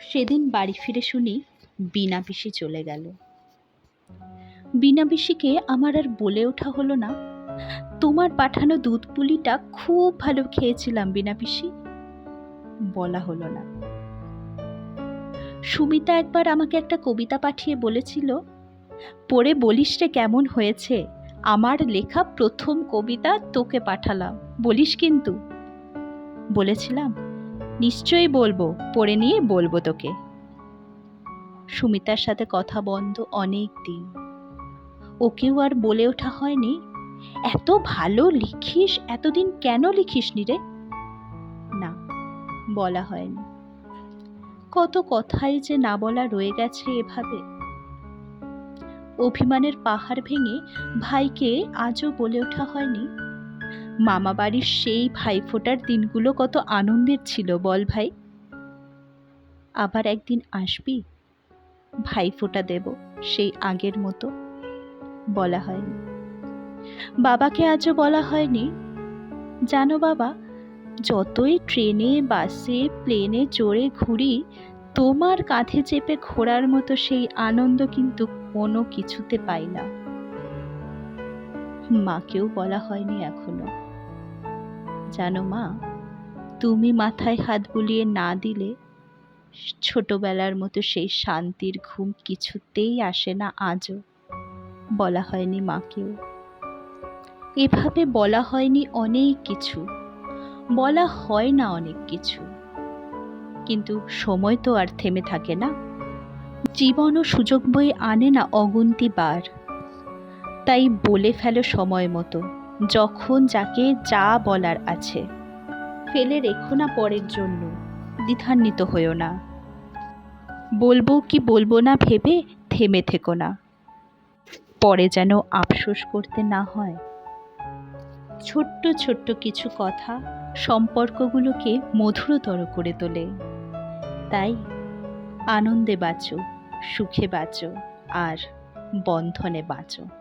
সেদিন বাড়ি ফিরে শুনি বিনা পিসি চলে গেল। বিনা পিসিকে আমার আর বলে ওঠা হলো না। তোমার পাঠানো দুধ পুলিটা খুব ভালো খেয়েছিলাম বিনা পিসি বলা হলো না। সুমিতা একবার আমাকে একটা কবিতা পাঠিয়ে বলেছিল, পড়ে বলিস রে কেমন হয়েছে, আমার লেখা প্রথম কবিতা তোকে পাঠালাম, বলিস কিন্তু? বলেছিলাম নিশ্চয়ই বলব, পড়ে নিয়ে বলব তোকে। সুমিতার সাথে কথা বন্ধ অনেক দিন। ওকেও আর বলে ওঠা হয়নি। এত ভালো লিখিস, এতদিন কেন লিখিস নি রে? না, বলা হয়নি। কত কথাই যে না বলা রয়ে গেছে এভাবে। অভিমানের পাহাড় ভেঙে ভাইকে আজও বলে ওঠা হয়নি। মামা বাড়ির সেই ভাইফোঁটার দিনগুলো কত আনন্দের ছিল, বল ভাই। আবার একদিন আসবি? ভাইফোঁটা দেব, সেই আগের মতো, বলা হয়নি। বাবাকে আজও বলা হয়নি। জানো বাবা, যতই ট্রেনে, বাসে, প্লেনে চড়ে ঘুরি, তোমার কাঁধে চেপে ঘোরার মতো সেই আনন্দ কিন্তু কোনো কিছুতে পাই না। মাকেও বলা হয়নি এখনও। জানো মা, তুমি মাথায় হাত বুলিয়ে না দিলে ছোটবেলার মতো সেই শান্তির ঘুম কিছুতেই আসে না আজও, বলা হয়নি মাকেও। এভাবে বলা হয়নি অনেক কিছু, বলা হয় না অনেক কিছু, কিন্তু সময় তো আর থেমে থাকে না। জীবন ও সুযোগ বই আনে না অগুন্তি বার, তাই বলে ফেলো সময় মতো। যখন যাকে যা বলার আছে। ফেলে রেখো না পরের জন্য, দ্বিধান্বিত হয়েও না। বলব কি বলব না ভেবে থেমে থেকো না। পরে যেন আফসোস করতে না হয়। ছোট্ট ছোট্ট কিছু কথা সম্পর্কগুলোকে মধুরতর করে তোলে। তাই আনন্দে বাঁচো, সুখে বাঁচো, আর বন্ধনে বাঁচো।